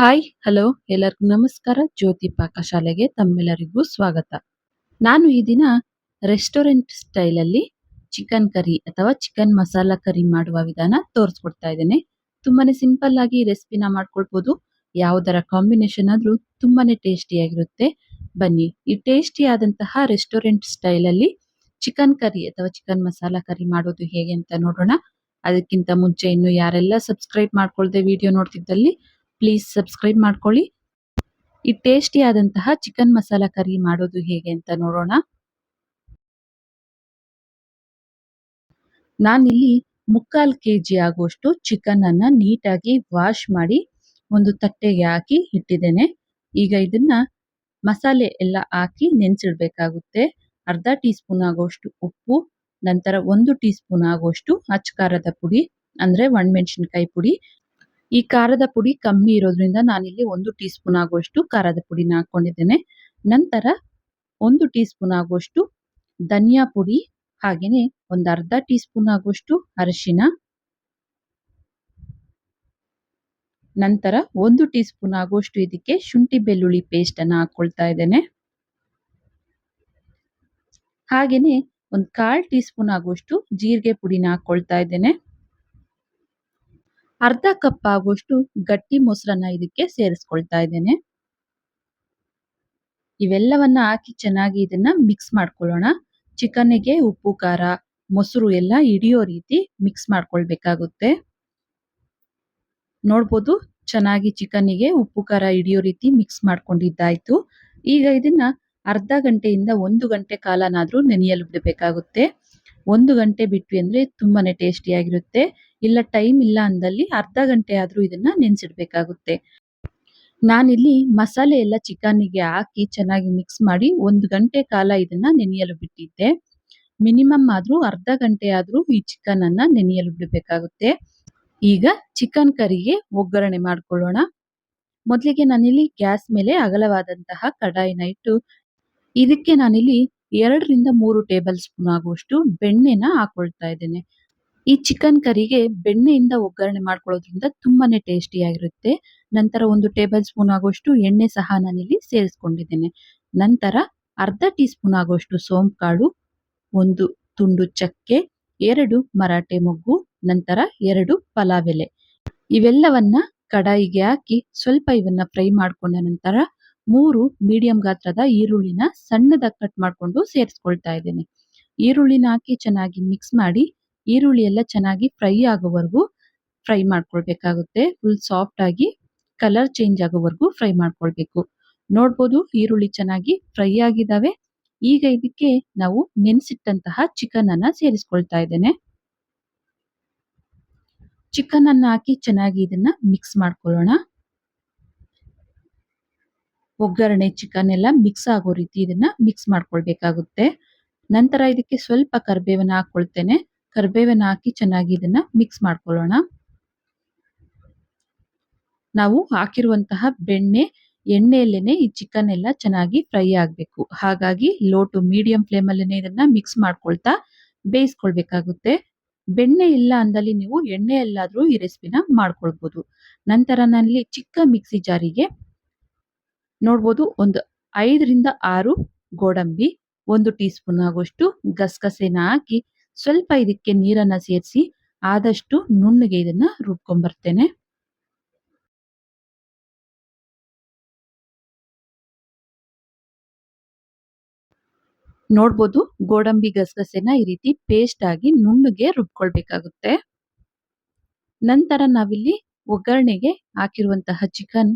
Hi hello ಎಲ್ಲರಿಗೂ ನಮಸ್ಕಾರ. ಜ್ಯೋತಿ ಪಾಕಶಾಲೆಗೆ ತಮ್ಮೆಲ್ಲರಿಗೂ ಸ್ವಾಗತ. ನಾನು ಈ ದಿನ ರೆಸ್ಟೋರೆಂಟ್ ಸ್ಟೈಲಲ್ಲಿ ಚಿಕನ್ ಕರಿ ಅಥವಾ ಚಿಕನ್ ಮಸಾಲ ಕರಿ ಮಾಡುವ ವಿಧಾನ ತೋರಿಸ್ಕೊಡ್ತಾ ಇದ್ದೇನೆ. ತುಂಬಾನೇ ಸಿಂಪಲ್ ಆಗಿ ರೆಸಿಪಿನ ಮಾಡ್ಕೊಳ್ಬೋದು. ಯಾವುದರ ಕಾಂಬಿನೇಷನ್ ಆದ್ರೂ ತುಂಬಾನೇ ಟೇಸ್ಟಿಯಾಗಿರುತ್ತೆ ಬನ್ನಿ, ಈ ಟೇಸ್ಟಿ ಆದಂತಹ ರೆಸ್ಟೋರೆಂಟ್ ಸ್ಟೈಲಲ್ಲಿ ಚಿಕನ್ ಕರಿ ಅಥವಾ ಚಿಕನ್ ಮಸಾಲ ಕರಿ ಮಾಡೋದು ಹೇಗೆ ಅಂತ ನೋಡೋಣ. ಅದಕ್ಕಿಂತ ಮುಂಚೆ ಇನ್ನು ಯಾರೆಲ್ಲ ಸಬ್ಸ್ಕ್ರೈಬ್ ಮಾಡ್ಕೊಳ್ದೆ ವಿಡಿಯೋ ನೋಡ್ತಿದ್ದಲ್ಲಿ ಪ್ಲೀಸ್ ಸಬ್ಸ್ಕ್ರೈಬ್ ಮಾಡ್ಕೊಳ್ಳಿ. ಈ ಟೇಸ್ಟಿಯಾದಂತಹ ಚಿಕನ್ ಮಸಾಲಾ ಕರಿ ಮಾಡೋದು ಹೇಗೆ ಅಂತ ನೋಡೋಣ. ನಾನಿಲ್ಲಿ ಮುಕ್ಕಾಲು ಕೆ ಜಿ ಆಗುವಷ್ಟು ಚಿಕನ್ ಅನ್ನ ನೀಟಾಗಿ ವಾಶ್ ಮಾಡಿ ಒಂದು ತಟ್ಟೆಗೆ ಹಾಕಿ ಇಟ್ಟಿದ್ದೇನೆ. ಈಗ ಇದನ್ನ ಮಸಾಲೆ ಎಲ್ಲ ಹಾಕಿ ನೆನೆಸಿಡ್ಬೇಕಾಗುತ್ತೆ. ಅರ್ಧ ಟೀ ಸ್ಪೂನ್ ಆಗುವಷ್ಟು ಉಪ್ಪು, ನಂತರ ಒಂದು ಟೀ ಸ್ಪೂನ್ ಆಗುವಷ್ಟು ಅಚ್ ಖಾರದ ಪುಡಿ, ಅಂದ್ರೆ ಒಣಮೆಣಸಿನ್ಕಾಯಿ ಪುಡಿ ಈ ಖಾರದ ಪುಡಿ ಕಮ್ಮಿ ಇರೋದ್ರಿಂದ ನಾನಿಲ್ಲಿ ಒಂದು ಟೀ ಸ್ಪೂನ್ ಆಗುವಷ್ಟು ಖಾರದ ಪುಡಿನ ಹಾಕೊಂಡಿದ್ದೇನೆ ನಂತರ ಒಂದು ಟೀ ಸ್ಪೂನ್ ಆಗುವಷ್ಟು ಧನಿಯಾ ಪುಡಿ ಹಾಗೆಯೇ ಒಂದು ಅರ್ಧ ಟೀ ಸ್ಪೂನ್ ಆಗುವಷ್ಟು ಅರಿಶಿನ. ನಂತರ ಒಂದು ಟೀ ಸ್ಪೂನ್ ಆಗುವಷ್ಟು ಇದಕ್ಕೆ ಶುಂಠಿ ಬೆಳ್ಳುಳ್ಳಿ ಪೇಸ್ಟ್ ಅನ್ನ ಹಾಕೊಳ್ತಾ ಇದ್ದೇನೆ. ಹಾಗೆಯೇ ಒಂದು ಕಾಲ್ ಟೀ ಸ್ಪೂನ್ ಆಗುವಷ್ಟು ಜೀರಿಗೆ ಪುಡಿನ ಹಾಕೊಳ್ತಾ ಇದ್ದೇನೆ. ಅರ್ಧ ಕಪ್ ಆಗುವಷ್ಟು ಗಟ್ಟಿ ಮೊಸರನ್ನ ಇದಕ್ಕೆ ಸೇರಿಸ್ಕೊಳ್ತಾ ಇದ್ದೇನೆ. ಇವೆಲ್ಲವನ್ನ ಹಾಕಿ ಚೆನ್ನಾಗಿ ಇದನ್ನ ಮಿಕ್ಸ್ ಮಾಡ್ಕೊಳ್ಳೋಣ. ಚಿಕನ್ನಿಗೆ ಉಪ್ಪು, ಖಾರ, ಮೊಸರು ಎಲ್ಲ ಹಿಡಿಯೋ ರೀತಿ ಮಿಕ್ಸ್ ಮಾಡ್ಕೊಳ್ಬೇಕಾಗುತ್ತೆ. ನೋಡ್ಬೋದು ಚೆನ್ನಾಗಿ ಚಿಕನ್ನಿಗೆ ಉಪ್ಪು, ಖಾರ ಹಿಡಿಯೋ ರೀತಿ ಮಿಕ್ಸ್ ಮಾಡ್ಕೊಂಡಿದ್ದಾಯ್ತು. ಈಗ ಇದನ್ನ ಅರ್ಧ ಗಂಟೆಯಿಂದ ಒಂದು ಗಂಟೆ ಕಾಲನಾದ್ರೂ ನೆನೆಯಲು ಬಿಡಬೇಕಾಗುತ್ತೆ. ಒಂದು ಗಂಟೆ ಬಿಟ್ವಿ ಅಂದ್ರೆ ತುಂಬಾನೇ ಟೇಸ್ಟಿಯಾಗಿರುತ್ತೆ ಇಲ್ಲ ಟೈಮ್ ಇಲ್ಲ ಅಂದಲ್ಲಿ ಅರ್ಧ ಗಂಟೆ ಆದ್ರೂ ಇದನ್ನ ನೆನೆಸಿಡ್ಬೇಕಾಗುತ್ತೆ. ನಾನಿಲ್ಲಿ ಮಸಾಲೆ ಎಲ್ಲ ಚಿಕನ್ನಿಗೆ ಹಾಕಿ ಚೆನ್ನಾಗಿ ಮಿಕ್ಸ್ ಮಾಡಿ ಒಂದು ಗಂಟೆ ಕಾಲ ಇದನ್ನ ನೆನೆಯಲು ಬಿಟ್ಟಿದ್ದೆ. ಮಿನಿಮಮ್ ಆದ್ರೂ ಅರ್ಧ ಗಂಟೆ ಆದ್ರೂ ಈ ಚಿಕನ್ ಅನ್ನ ನೆನೆಯಲು ಬಿಡಬೇಕಾಗುತ್ತೆ. ಈಗ ಚಿಕನ್ ಕರಿಗೆ ಒಗ್ಗರಣೆ ಮಾಡ್ಕೊಳ್ಳೋಣ. ಮೊದಲಿಗೆ ನಾನಿಲ್ಲಿ ಗ್ಯಾಸ್ ಮೇಲೆ ಅಗಲವಾದಂತಹ ಕಡಾಯಿನ ಇಟ್ಟು, ಇದಕ್ಕೆ ನಾನಿಲ್ಲಿ ಎರಡರಿಂದ ಮೂರು ಟೇಬಲ್ ಸ್ಪೂನ್ ಆಗುವಷ್ಟು ಬೆಣ್ಣೆನ ಹಾಕೊಳ್ತಾ ಇದ್ದೇನೆ. ಈ ಚಿಕನ್ ಕರಿಗೆ ಬೆಣ್ಣೆಯಿಂದ ಒಗ್ಗರಣೆ ಮಾಡ್ಕೊಳ್ಳೋದ್ರಿಂದ ತುಂಬಾನೇ ಟೇಸ್ಟಿಯಾಗಿರುತ್ತೆ. ನಂತರ ಒಂದು ಟೇಬಲ್ ಸ್ಪೂನ್ ಆಗುವಷ್ಟು ಎಣ್ಣೆ ಸಹ ನಾನಿಲ್ಲಿ ಸೇರಿಸ್ಕೊಂಡಿದ್ದೇನೆ. ನಂತರ ಅರ್ಧ ಟೀ ಸ್ಪೂನ್ ಆಗುವಷ್ಟು ಸೋಂಪು ಕಾಳು ಒಂದು ತುಂಡು ಚಕ್ಕೆ, ಎರಡು ಮರಾಠೆ ಮೊಗ್ಗು, ನಂತರ ಎರಡು ಪಲಾವ್ ಎಲೆ. ಇವೆಲ್ಲವನ್ನ ಕಡಾಯಿಗೆ ಹಾಕಿ ಸ್ವಲ್ಪ ಇವನ್ನ ಫ್ರೈ ಮಾಡ್ಕೊಂಡ ನಂತರ ಮೂರು ಮೀಡಿಯಂ ಗಾತ್ರದ ಈರುಳ್ಳಿನ ಸಣ್ಣದಾಗಿ ಕಟ್ ಮಾಡ್ಕೊಂಡು ಸೇರಿಸ್ಕೊಳ್ತಾ ಇದ್ದೇನೆ. ಈರುಳ್ಳಿನ ಹಾಕಿ ಚೆನ್ನಾಗಿ ಮಿಕ್ಸ್ ಮಾಡಿ ಈರುಳ್ಳಿ ಎಲ್ಲ ಚೆನ್ನಾಗಿ ಫ್ರೈ ಆಗೋವರೆಗೂ ಫ್ರೈ ಮಾಡ್ಕೊಳ್ಬೇಕಾಗುತ್ತೆ. ಫುಲ್ ಸಾಫ್ಟ್ ಆಗಿ ಕಲರ್ ಚೇಂಜ್ ಆಗೋವರೆಗೂ ಫ್ರೈ ಮಾಡ್ಕೊಳ್ಬೇಕು. ನೋಡ್ಬೋದು ಈರುಳ್ಳಿ ಚೆನ್ನಾಗಿ ಫ್ರೈ ಆಗಿದ್ದಾವೆ. ಈಗ ಇದಕ್ಕೆ ನಾವು ನೆನೆಸಿಟ್ಟಂತಹ ಚಿಕನ್ ಅನ್ನ ಸೇರಿಸ್ಕೊಳ್ತಾ ಇದ್ದೇನೆ. ಚಿಕನ್ ಅನ್ನ ಹಾಕಿ ಚೆನ್ನಾಗಿ ಇದನ್ನ ಮಿಕ್ಸ್ ಮಾಡ್ಕೊಳ್ಳೋಣ. ಒಗ್ಗರಣೆ ಚಿಕನ್ ಎಲ್ಲ ಮಿಕ್ಸ್ ಆಗೋ ರೀತಿ ಇದನ್ನ ಮಿಕ್ಸ್ ಮಾಡ್ಕೊಳ್ಬೇಕಾಗುತ್ತೆ. ನಂತರ ಇದಕ್ಕೆ ಸ್ವಲ್ಪ ಕರ್ಬೇವನ್ನ ಹಾಕೊಳ್ತೇನೆ ಕರ್ಬೇವನ್ನ ಹಾಕಿ ಚೆನ್ನಾಗಿ ಇದನ್ನ ಮಿಕ್ಸ್ ಮಾಡ್ಕೊಳ್ಳೋಣ. ನಾವು ಹಾಕಿರುವಂತಹ ಬೆಣ್ಣೆ, ಎಣ್ಣೆಯಲ್ಲೇನೆ ಈ ಚಿಕನ್ ಎಲ್ಲ ಚೆನ್ನಾಗಿ ಫ್ರೈ ಆಗಬೇಕು. ಹಾಗಾಗಿ ಲೋ ಟು ಮೀಡಿಯಂ ಫ್ಲೇಮ್ ಅಲ್ಲೇನೆ ಇದನ್ನ ಮಿಕ್ಸ್ ಮಾಡ್ಕೊಳ್ತಾ ಬೇಯಿಸ್ಕೊಳ್ಬೇಕಾಗುತ್ತೆ. ಬೆಣ್ಣೆ ಇಲ್ಲ ಅಂದಲ್ಲಿ ನೀವು ಎಣ್ಣೆಯಲ್ಲಾದರೂ ಈ ರೆಸಿಪಿನ ಮಾಡ್ಕೊಳ್ಬಹುದು ನಂತರ ನಲ್ಲಿ ಚಿಕ್ಕ ಮಿಕ್ಸಿ ಜಾರಿಗೆ ನೋಡ್ಬೋದು ಒಂದು ಐದರಿಂದ ಆರು ಗೋಡಂಬಿ, ಒಂದು ಟೀ ಸ್ಪೂನ್ ಆಗುವಷ್ಟು ಗಸಗಸೆನ ಹಾಕಿ ಸ್ವಲ್ಪ ಇದಕ್ಕೆ ನೀರನ್ನ ಸೇರಿಸಿ ಆದಷ್ಟು ನುಣ್ಣಗೆ ಇದನ್ನ ರುಬ್ಕೊಂಬರ್ತೇನೆ. ನೋಡ್ಬೋದು ಗೋಡಂಬಿ ಗಸಗಸೆನ ಈ ರೀತಿ ಪೇಸ್ಟ್ ಆಗಿ ನುಣ್ಣಗೆ ರುಬ್ಕೊಳ್ಬೇಕಾಗುತ್ತೆ. ನಂತರ ನಾವಿಲ್ಲಿ ಒಗ್ಗರಣೆಗೆ ಹಾಕಿರುವಂತಹ ಚಿಕನ್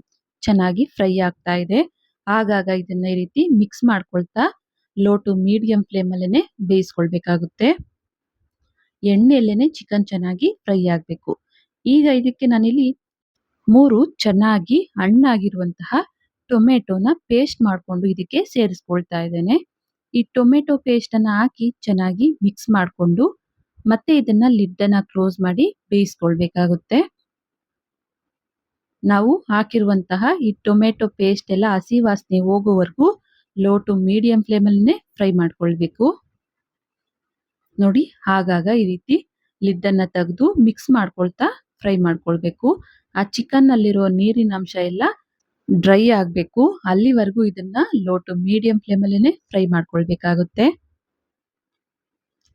ಚೆನ್ನಾಗಿ ಫ್ರೈ ಆಗ್ತಾ ಇದೆ. ಆಗಾಗ ಇದನ್ನ ಈ ರೀತಿ ಮಿಕ್ಸ್ ಮಾಡ್ಕೊಳ್ತಾ ಲೋ ಟು ಮೀಡಿಯಂ ಫ್ಲೇಮ್ ಅಲ್ಲೇನೆ ಬೇಯಿಸ್ಕೊಳ್ಬೇಕಾಗುತ್ತೆ. ಎಣ್ಣೆಯಲ್ಲೇನೆ ಚಿಕನ್ ಚೆನ್ನಾಗಿ ಫ್ರೈ ಆಗಬೇಕು. ಈಗ ಇದಕ್ಕೆ ನಾನಿಲ್ಲಿ ಮೂರು ಚೆನ್ನಾಗಿ ಹಣ್ಣಾಗಿರುವಂತಹ ಟೊಮೆಟೊನ ಪೇಸ್ಟ್ ಮಾಡಿಕೊಂಡು ಇದಕ್ಕೆ ಸೇರಿಸ್ಕೊಳ್ತಾ ಇದ್ದೇನೆ. ಈ ಟೊಮೆಟೊ ಪೇಸ್ಟ್ ಅನ್ನ ಹಾಕಿ ಚೆನ್ನಾಗಿ ಮಿಕ್ಸ್ ಮಾಡಿಕೊಂಡು ಮತ್ತೆ ಇದನ್ನ ಲಿಡ್ ಅನ್ನ ಕ್ಲೋಸ್ ಮಾಡಿ ಬೇಯಿಸ್ಕೊಳ್ಬೇಕಾಗುತ್ತೆ. ನಾವು ಹಾಕಿರುವಂತಹ ಈ ಟೊಮೆಟೊ ಪೇಸ್ಟ್ ಎಲ್ಲ ಹಸಿ ವಾಸನೆ ಹೋಗೋವರೆಗೂ ಲೋ ಟು ಮೀಡಿಯಂ ಫ್ಲೇಮಲ್ಲೇ ಫ್ರೈ ಮಾಡ್ಕೊಳ್ಬೇಕು. ನೋಡಿ ಆಗಾಗ ಈ ರೀತಿ ಲಿಡ್ಡನ್ನು ತೆಗೆದು ಮಿಕ್ಸ್ ಮಾಡ್ಕೊಳ್ತಾ ಫ್ರೈ ಮಾಡ್ಕೊಳ್ಬೇಕು. ಆ ಚಿಕನ್ ಅಲ್ಲಿರೋ ನೀರಿನ ಅಂಶ ಎಲ್ಲ ಡ್ರೈ ಆಗಬೇಕು. ಅಲ್ಲಿವರೆಗೂ ಇದನ್ನ ಲೋ ಟು ಮೀಡಿಯಂ ಫ್ಲೇಮಲ್ಲೇ ಫ್ರೈ ಮಾಡ್ಕೊಳ್ಬೇಕಾಗುತ್ತೆ.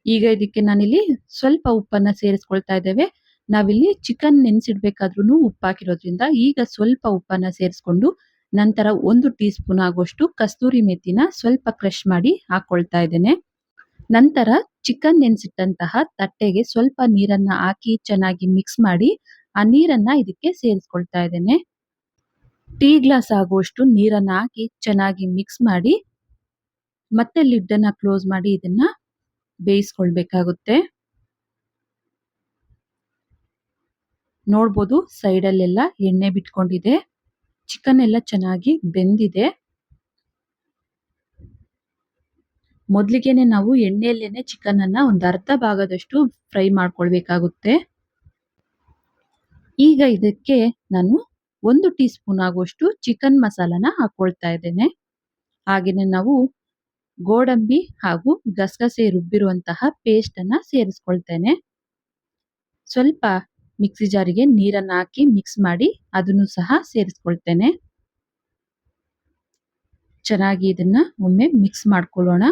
ಈಗ ಇದಕ್ಕೆ ನಾನಿಲ್ಲಿ ಸ್ವಲ್ಪ ಉಪ್ಪನ್ನ ಸೇರಿಸ್ಕೊಳ್ತಾ ಇದ್ದೇವೆ. ನಾವಿಲ್ಲಿ ಚಿಕನ್ ನೆನೆಸಿಡ್ಬೇಕಾದ್ರೂ ಉಪ್ಪು ಹಾಕಿರೋದ್ರಿಂದ ಈಗ ಸ್ವಲ್ಪ ಉಪ್ಪನ್ನ ಸೇರಿಸ್ಕೊಂಡು ನಂತರ ಒಂದು ಟೀ ಸ್ಪೂನ್ ಆಗುವಷ್ಟು ಕಸ್ತೂರಿ ಮೆಥಿನ ಸ್ವಲ್ಪ ಕ್ರಷ್ ಮಾಡಿ ಹಾಕೊಳ್ತಾ ಇದ್ದೇನೆ. ನಂತರ ಚಿಕನ್ ನೆನೆಸಿಟ್ಟಂತಹ ತಟ್ಟೆಗೆ ಸ್ವಲ್ಪ ನೀರನ್ನ ಹಾಕಿ ಚೆನ್ನಾಗಿ ಮಿಕ್ಸ್ ಮಾಡಿ ಆ ನೀರನ್ನ ಇದಕ್ಕೆ ಸೇರಿಸ್ಕೊಳ್ತಾ ಇದ್ದೇನೆ. ಟೀ ಗ್ಲಾಸ್ ಆಗುವಷ್ಟು ನೀರನ್ನ ಹಾಕಿ ಚೆನ್ನಾಗಿ ಮಿಕ್ಸ್ ಮಾಡಿ ಮತ್ತೆ ಲಿಡ್ ಕ್ಲೋಸ್ ಮಾಡಿ ಇದನ್ನ ಬೇಯಿಸ್ಕೊಳ್ಬೇಕಾಗುತ್ತೆ. ನೋಡ್ಬೋದು, ಸೈಡಲ್ಲೆಲ್ಲ ಎಣ್ಣೆ ಬಿಟ್ಕೊಂಡಿದೆ. ಚಿಕನ್ ಎಲ್ಲ ಚೆನ್ನಾಗಿ ಬೆಂದಿದೆ. ಮೊದಲಿಗೆನೆ ನಾವು ಎಣ್ಣೆಯಲ್ಲೇನೆ ಚಿಕನ್ ಅನ್ನ ಒಂದು ಅರ್ಧ ಭಾಗದಷ್ಟು ಫ್ರೈ ಮಾಡ್ಕೊಳ್ಬೇಕಾಗುತ್ತೆ. ಈಗ ಇದಕ್ಕೆ ನಾನು ಒಂದು ಟೀ ಸ್ಪೂನ್ ಆಗುವಷ್ಟು ಚಿಕನ್ ಮಸಾಲಾನ ಹಾಕೊಳ್ತಾ ಇದ್ದೇನೆ. ಹಾಗೆಯೇ ನಾವು ಗೋಡಂಬಿ ಹಾಗೂ ಗಸಗಸೆ ರುಬ್ಬಿರುವಂತಹ ಪೇಸ್ಟ್ ಅನ್ನ ಸೇರಿಸ್ಕೊಳ್ತೇನೆ. ಸ್ವಲ್ಪ ಮಿಕ್ಸಿ ಜಾರಿಗೆ ನೀರನ್ನು ಹಾಕಿ ಮಿಕ್ಸ್ ಮಾಡಿ ಅದನ್ನು ಸಹ ಸೇರಿಸ್ಕೊಳ್ತೇನೆ. ಚೆನ್ನಾಗಿ ಇದನ್ನ ಒಮ್ಮೆ ಮಿಕ್ಸ್ ಮಾಡ್ಕೊಳ್ಳೋಣ.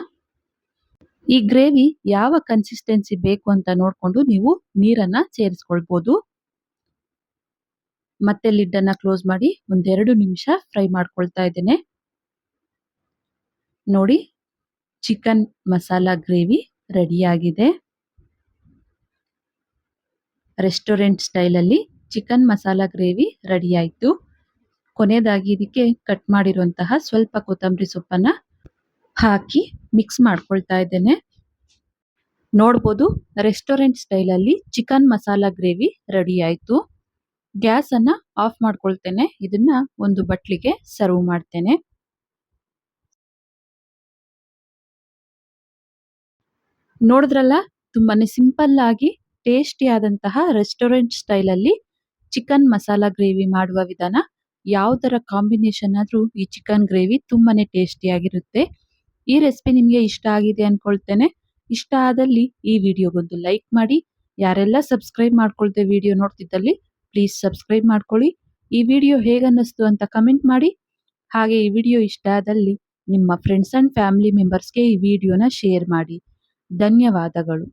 ಈ ಗ್ರೇವಿ ಯಾವ ಕನ್ಸಿಸ್ಟೆನ್ಸಿ ಬೇಕು ಅಂತ ನೋಡಿಕೊಂಡು ನೀವು ನೀರನ್ನ ಸೇರಿಸ್ಕೊಳ್ಬೋದು. ಮತ್ತೆ ಲಿಡ್ ಅನ್ನ ಕ್ಲೋಸ್ ಮಾಡಿ ಒಂದೆರಡು ನಿಮಿಷ ಫ್ರೈ ಮಾಡ್ಕೊಳ್ತಾ ಇದ್ದೇನೆ. ನೋಡಿ ಚಿಕನ್ ಮಸಾಲಾ ಗ್ರೇವಿ ರೆಡಿಯಾಗಿದೆ ರೆಸ್ಟೋರೆಂಟ್ ಸ್ಟೈಲಲ್ಲಿ ಚಿಕನ್ ಮಸಾಲಾ ಗ್ರೇವಿ ರೆಡಿ ಆಯಿತು ಕೊನೆಯದಾಗಿ ಇದಕ್ಕೆ ಕಟ್ ಮಾಡಿರುವಂತಹ ಸ್ವಲ್ಪ ಕೊತ್ತಂಬರಿ ಸೊಪ್ಪನ್ನ ಹಾಕಿ ಮಿಕ್ಸ್ ಮಾಡ್ಕೊಳ್ತಾ ಇದ್ದೇನೆ. ನೋಡ್ಬೋದು ರೆಸ್ಟೋರೆಂಟ್ ಸ್ಟೈಲಲ್ಲಿ ಚಿಕನ್ ಮಸಾಲಾ ಗ್ರೇವಿ ರೆಡಿ ಆಯಿತು ಗ್ಯಾಸ್ ಅನ್ನ ಆಫ್ ಮಾಡ್ಕೊಳ್ತೇನೆ. ಇದನ್ನ ಒಂದು ಬಟ್ಲಿಗೆ ಸರ್ವ್ ಮಾಡ್ತೇನೆ. ನೋಡಿದ್ರಲ್ಲ, ತುಂಬಾನೇ ಸಿಂಪಲ್ ಆಗಿ ಟೇಸ್ಟಿ ಆದಂತಹ ರೆಸ್ಟೋರೆಂಟ್ ಸ್ಟೈಲ್ ಅಲ್ಲಿ ಚಿಕನ್ ಮಸಾಲಾ ಗ್ರೇವಿ ಮಾಡುವ ವಿಧಾನ. ಯಾವುದರ ಕಾಂಬಿನೇಷನ್ ಆದ್ರೂ ಈ ಚಿಕನ್ ಗ್ರೇವಿ ತುಂಬಾನೇ ಟೇಸ್ಟಿ ಆಗಿರುತ್ತೆ ಈ ರೆಸಿಪಿ ನಿಮಗೆ ಇಷ್ಟ ಆಗಿದೆ ಅನ್ಕೊಳ್ತೇನೆ. ಇಷ್ಟ ಆದಲ್ಲಿ ಈ ವಿಡಿಯೋಗೊಂದು ಲೈಕ್ ಮಾಡಿ. ಯಾರೆಲ್ಲ ಸಬ್ಸ್ಕ್ರೈಬ್ ಮಾಡ್ಕೊಳ್ತೆ ವಿಡಿಯೋ ನೋಡ್ತಿದ್ದಲ್ಲಿ ಪ್ಲೀಸ್ ಸಬ್ಸ್ಕ್ರೈಬ್ ಮಾಡ್ಕೊಳ್ಳಿ. ಈ ವಿಡಿಯೋ ಹೇಗನ್ನಿಸ್ತು ಅಂತ ಕಮೆಂಟ್ ಮಾಡಿ. ಹಾಗೆ ಈ ವಿಡಿಯೋ ಇಷ್ಟ ಆದಲ್ಲಿ ನಿಮ್ಮ ಫ್ರೆಂಡ್ಸ್ ಅಂಡ್ ಫ್ಯಾಮಿಲಿ ಮೆಂಬರ್ಸ್ಗೆ ಈ ವಿಡಿಯೋನ ಶೇರ್ ಮಾಡಿ. ಧನ್ಯವಾದಗಳು.